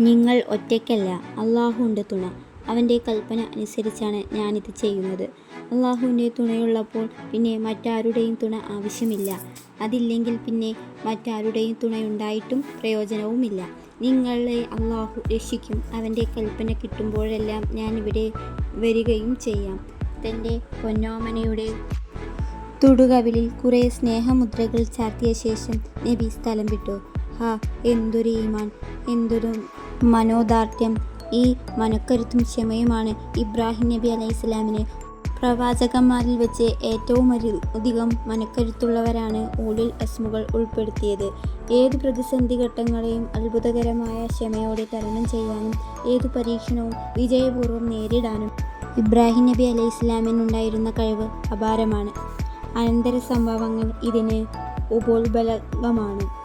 നിങ്ങൾ ഒറ്റയ്ക്കല്ല അള്ളാഹുവിന്റെ തുണ. അവന്റെ കൽപ്പന അനുസരിച്ചാണ് ഞാനിത് ചെയ്യുന്നത്. അള്ളാഹുവിന്റെ തുണയുള്ളപ്പോൾ പിന്നെ മറ്റാരുടെയും തുണ ആവശ്യമില്ല. അതില്ലെങ്കിൽ പിന്നെ മറ്റാരുടെയും തുണയുണ്ടായിട്ടും പ്രയോജനവുമില്ല. നിങ്ങളെ അള്ളാഹു രക്ഷിക്കും. അവന്റെ കൽപ്പന കിട്ടുമ്പോഴെല്ലാം ഞാനിവിടെ വരികയും ചെയ്യാം. തന്റെ പൊന്നോമനയുടെ തുടുകവിളിൽ കുറേ സ്നേഹമുദ്രകൾ ചാർത്തിയ ശേഷം നബി സ്ഥലം വിട്ടു. ഹാ എന്തൊരു ഈമാൻ. എന്തൊരു മനോദാർഢ്യം. ഈ മനക്കരുത്തും ക്ഷമയുമാണ് ഇബ്രാഹിം നബി അലൈഹി സ്വലാമിനെ. പ്രവാചകന്മാരിൽ വെച്ച് ഏറ്റവും അധികം മനക്കരുത്തുള്ളവരാണ് ഊളിൽ അസ്മുകൾ ഉൾപ്പെടുത്തിയത്. ഏത് പ്രതിസന്ധി ഘട്ടങ്ങളെയും അത്ഭുതകരമായ ക്ഷമയോടെ തരണം ചെയ്യാനും ഏതു പരീക്ഷണവും വിജയപൂർവം നേരിടാനും ഇബ്രാഹിം നബി അലൈഹി ഇസ്ലാമിനുണ്ടായിരുന്ന കഴിവ് അപാരമാണ്. അനന്തര സംഭവങ്ങൾ ഇതിന് ഉപോത്ബലകമാണ്.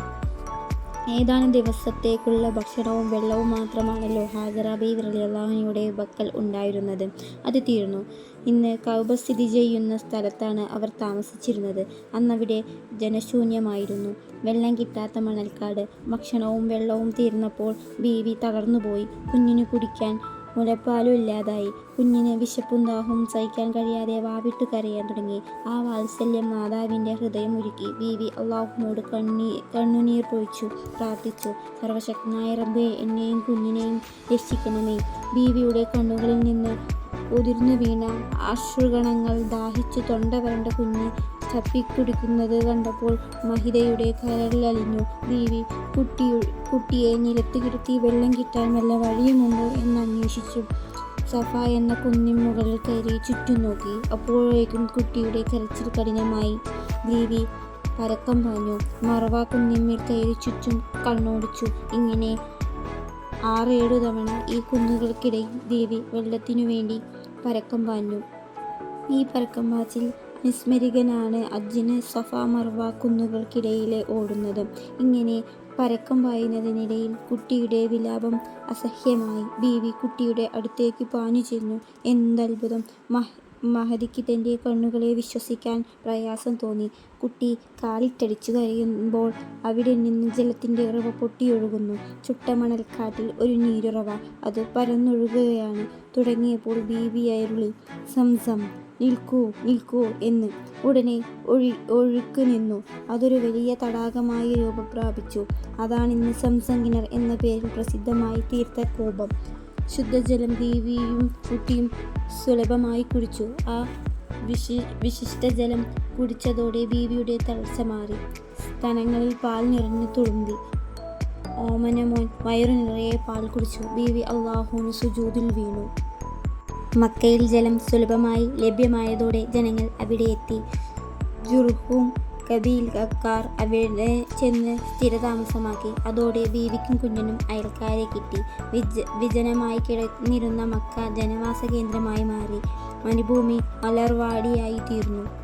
ഏതാനും ദിവസത്തേക്കുള്ള ഭക്ഷണവും വെള്ളവും മാത്രമാണല്ലോ ഹാജറാബി ബീവി ബക്കൽ ഉണ്ടായിരുന്നത്. അത് തീർന്നു. ഇന്ന് കൗബ സ്ഥിതി ചെയ്യുന്ന സ്ഥലത്താണ് അവർ താമസിച്ചിരുന്നത്. അന്നവിടെ ജനശൂന്യമായിരുന്നു. വെള്ളം കിട്ടാത്ത മണൽക്കാട്. ഭക്ഷണവും വെള്ളവും തീർന്നപ്പോൾ ബീവി തളർന്നുപോയി കുഞ്ഞിന് കുടിക്കാൻ മുലപ്പാലും ഇല്ലാതായി. കുഞ്ഞിന് വിശപ്പും ദാഹവും സഹിക്കാൻ കഴിയാതെ വാവിട്ടു കരയാൻ തുടങ്ങി. ആ വാത്സല്യം മാതാവിന്റെ ഹൃദയം ഒരുക്കി ബീവി അള്ളാഹുവിനോട് കണ്ണീ കണ്ണുനീർ പൊഴിച്ചു പ്രാർത്ഥിച്ചു. സർവശക്തനായ റബ്ബെ എന്നെയും കുഞ്ഞിനെയും രക്ഷിക്കണമേ. ബീവിയുടെ കണ്ണുകളിൽ നിന്ന് ഉതിർന്നു വീണ അശ്രുഗണങ്ങൾ ദാഹിച്ചു തൊണ്ട വരണ്ട കുഞ്ഞ് ചപ്പിക്കുടിക്കുന്നത് കണ്ടപ്പോൾ മഹിതയുടെ കരളിലലിഞ്ഞു ദേവി കുട്ടി കുട്ടിയെ നിലത്ത് കിടത്തി വെള്ളം കിട്ടാൻ വല്ല വഴിയുമുണ്ടോ? എന്ന് അന്വേഷിച്ചു. സഫ എന്ന കുന്നിൻ മുകളിൽ കയറി ചുറ്റും നോക്കി. അപ്പോഴേക്കും കുട്ടിയുടെ കരച്ചിൽ കഠിനമായി. ദേവി പരക്കം പാഞ്ഞു. മറവ കുന്നിന്മേൽ കയറി ചുറ്റും കണ്ണോടിച്ചു. ഇങ്ങനെ ആറേഴു തവണ ഈ കുന്നുകൾക്കിടയിൽ ദേവി വെള്ളത്തിനു വേണ്ടി പരക്കം പാഞ്ഞു. ഈ പരക്കം പാച്ചിൽ നിസ്മരികനാണ് അജ്ജിന് സഫ മർവ കുന്നുകൾക്കിടയിലെ ഓടുന്നത്. ഇങ്ങനെ പരക്കം പായുന്നതിനിടയിൽ കുട്ടിയുടെ വിലാപം അസഹ്യമായി. ബീവി കുട്ടിയുടെ അടുത്തേക്ക് പാഞ്ഞു ചെന്നു. എന്തത്ഭുതം! മഹ മഹതിക്ക് തന്റെ കണ്ണുകളെ വിശ്വസിക്കാൻ പ്രയാസം തോന്നി. കുട്ടി കാലിട്ടടിച്ചു കരയുമ്പോൾ അവിടെ നിന്ന് ജലത്തിന്റെ ഉറവ പൊട്ടിയൊഴുകുന്നു. ചുട്ട മണൽക്കാറ്റിൽ ഒരു നീരുറവ. അത് പരന്നൊഴുകുകയാണ്. തുടങ്ങിയപ്പോൾ ബീവി അയരുളി സംസം നിൽക്കൂ നിൽക്കൂ എന്ന് ഉടനെ ഒഴി ഒഴുക്ക് നിന്നു. അതൊരു വലിയ തടാകമായി രൂപം പ്രാപിച്ചു അതാണിന്ന് സംസം കിണർ എന്ന പേരിൽ പ്രസിദ്ധമായി തീർത്ത കോപം ശുദ്ധജലം ദേവിയും കുട്ടിയും സുലഭമായി കുടിച്ചു. ആ വിശി വിശിഷ്ട ജലം കുടിച്ചതോടെ ബീവിയുടെ തളർച്ച മാറി. സ്തനങ്ങളിൽ പാൽ നിറഞ്ഞു തുളുമ്പി. ഓമനമോൻ വയറു നിറയെ പാൽ കുടിച്ചു. ബീവി അള്ളാഹുവിന് സുജൂതിൽ വീണു. മക്കയിൽ ജലം സുലഭമായി ലഭ്യമായതോടെ ജനങ്ങൾ അവിടെ എത്തി. ജുർഹും കബീൽക്കാർ അവിടെ ചെന്ന് സ്ഥിരതാമസമാക്കി. അതോടെ ബീവിക്കും കുഞ്ഞിനും അയൽക്കാരെ കിട്ടി. വിജ വിജനമായി കിടന്നിരുന്ന മക്ക ജനവാസ കേന്ദ്രമായി മാറി. മരുഭൂമി മലർവാടിയായി തീർന്നു.